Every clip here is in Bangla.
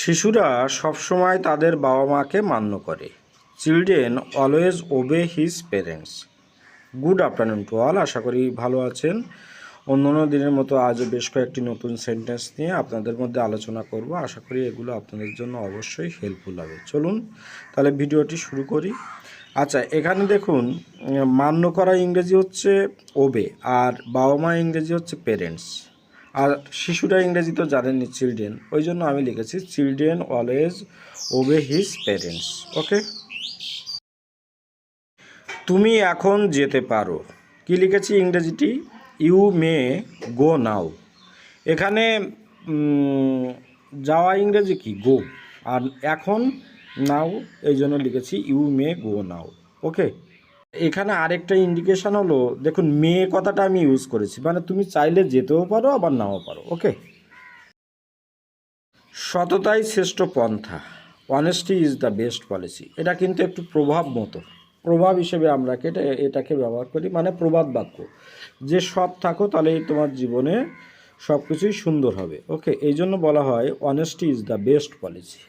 শিশুরা সবসময় তাদের বাবা মাকে মান্য করে। Children always obey his parents good afternoon to all আশা করি ভালো আছেন। অন্য অন্য দিনের মতো আজও বেশ কয়েকটি নতুন সেন্টেন্স নিয়ে আপনাদের মধ্যে আলোচনা করব। আশা করি এগুলো আপনাদের জন্য অবশ্যই হেল্পফুল হবে। চলুন, তাহলে ভিডিওটি শুরু করি। আচ্ছা এখানে দেখুন, মান্য করা ইংরেজি হচ্ছে ওবে আর বাবা মা ইংরেজি হচ্ছে পেরেন্টস আর শিশুরা ইংরেজি তো জানেননি চিলড্রেন ওই জন্য আমি লিখেছি children always obey his parents okay তুমি এখন যেতে পারো। কি লিখেছি ইংরেজিটি? ইউ মে গো নাও এখানে যাওয়া ইংরেজি কি? গো আর এখন নাও এই জন্য লিখেছি ইউ মে গো নাও ওকে এখানে আরেকটা ইন্ডিকেশন হলো, দেখুন, মেয়ে কথাটা আমি ইউজ করেছি মানে তুমি চাইলে যেতেও পারো, আবার নাও পারো ওকে সততাই শ্রেষ্ঠ পন্থা honesty is the best policy এটা কিন্তু একটু প্রভাব মতো, প্রভাব হিসেবে আমরা এটা, এটাকে ব্যবহার করি মানে প্রবাদ বাক্য, যে সৎ থাকো তাহলেই তোমার জীবনে সব কিছুই সুন্দর হবে ওকে এই জন্য বলা হয় honesty is the best policy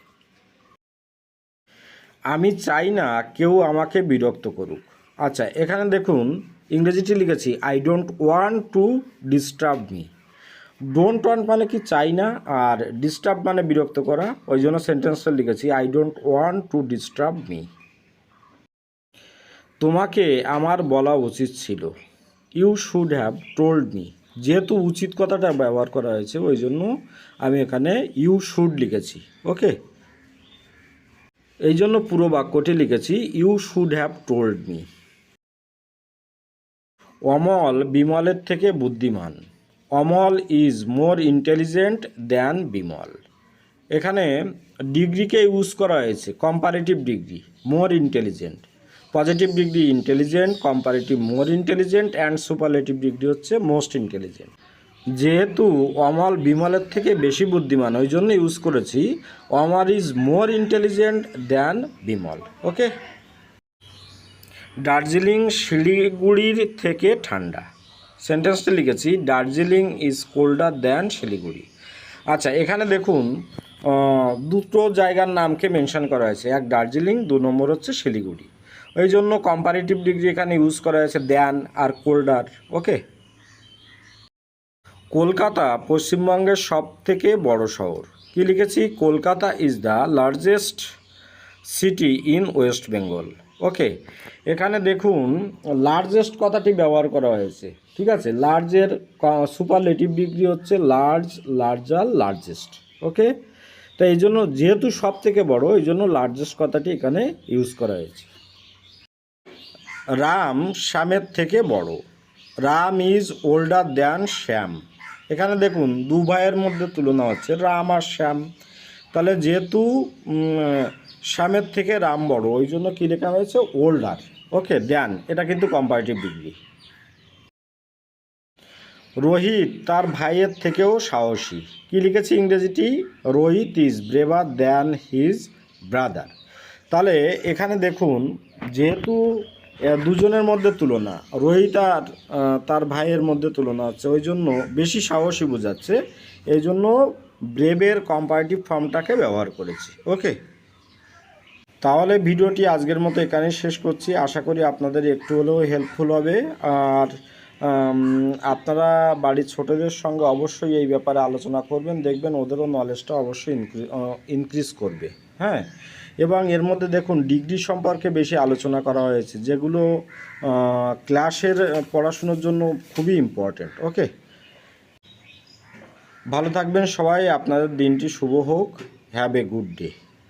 আমি চাই না কেউ আমাকে বিরক্ত করুক আচ্ছা এখানে দেখুন ইংরেজিটি লিখেছি I don't want to disturb me don't want মানে কি চাই না, আর ডিস্টার্ব মানে বিরক্ত করা, ওই জন্য সেন্টেন্সটা লিখেছি I don't want to disturb me তোমাকে আমার বলা উচিত ছিল you should have told me যেহেতু উচিত কথাটা ব্যবহার করা হয়েছে, ওই জন্য আমি এখানে ইউ শুড লিখেছি, ওকে? এই জন্য পুরো বাক্যটি লিখেছি you should have told me Amal বিমলের থেকে বুদ্ধিমান। Amal is more intelligent than Bimal. এখানে ডিগ্রিকে ইউজ করা হয়েছে comparative degree more intelligent positive degree intelligent comparative more intelligent and superlative degree হচ্ছে মোস্ট ইন্টেলিজেন্ট যেহেতু অমল বিমলের থেকে বেশি বুদ্ধিমান, ওই জন্য ইউজ করেছি Amar is more intelligent than Bimal. Okay Darjeeling শিলিগুড়ির থেকে ঠান্ডা। সেন্টেন্সটা লিখেছি, Darjeeling is colder than Siliguri. আচ্ছা এখানে দেখুন দুটো জায়গার নামকে মেনশন করা হয়েছে। এক দার্জিলিং, দু নম্বর হচ্ছে শিলিগুড়ি। ওই জন্য কম্পারেটিভ ডিগ্রি এখানে ইউজ করা হয়েছে দ্যান আর কোল্ডার ওকে? কলকাতা পশ্চিমবঙ্গের সব থেকে বড় শহর। কি লিখেছি? Kolkata is the largest city in West Bengal okay এখানে দেখুন লার্জেস্ট কথাটি ব্যবহার করা হয়েছে। ঠিক আছে? লার্জের সুপারলেটিভ ডিগ্রি হচ্ছে লার্জ লার্জার লার্জেস্ট ওকে তো এই জন্য যেহেতু সব থেকে বড়, এই জন্য লার্জেস্ট কথাটি এখানে ইউজ করা হয়েছে। রাম শ্যামের থেকে বড়। Ram is older than Shyam. এখানে দেখুন দু ভাইয়ের মধ্যে তুলনা হচ্ছে রাম আর শ্যাম। তাহলে যেহেতু শ্যামের থেকে রাম বড়, ওই জন্য কী লেখা হয়েছে? ওল্ডার ওকে দেন এটা কিন্তু কম্পারেটিভ ডিগ্রি রোহিত, তার ভাইয়ের থেকেও সাহসী। কি লিখেছে ইংরেজিটি? Rohit is braver than his brother তাহলে এখানে দেখুন, যেহেতু দুজনের মধ্যে তুলনা, রোহিত আর তার ভাইয়ের মধ্যে তুলনা হচ্ছে, ওই জন্য বেশি সাহসী বোঝাচ্ছে, এই জন্য ব্রেভের কম্পারেটিভ ফর্মটাকে ব্যবহার করেছি। ওকে তাহলে ভিডিওটি আজকের মতো এখানে শেষ করছি। আশা করি আপনাদের একটু হলেও হেল্পফুল হবে। আর আপনারা বাড়ির ছোটদের সঙ্গে অবশ্যই এই ব্যাপারে আলোচনা করবেন। দেখবেন ওদেরও নলেজটা অবশ্যই ইনক্রিজ করবে। হ্যাঁ? এবং এর মধ্যে দেখুন ডিগ্রি সম্পর্কে বেশি আলোচনা করা হয়েছে, যেগুলো ক্লাসের পড়াশুনোর জন্য খুবই ইম্পর্ট্যান্ট ওকে ভালো থাকবেন সবাই, আপনাদের দিনটি শুভ হোক। Have a good day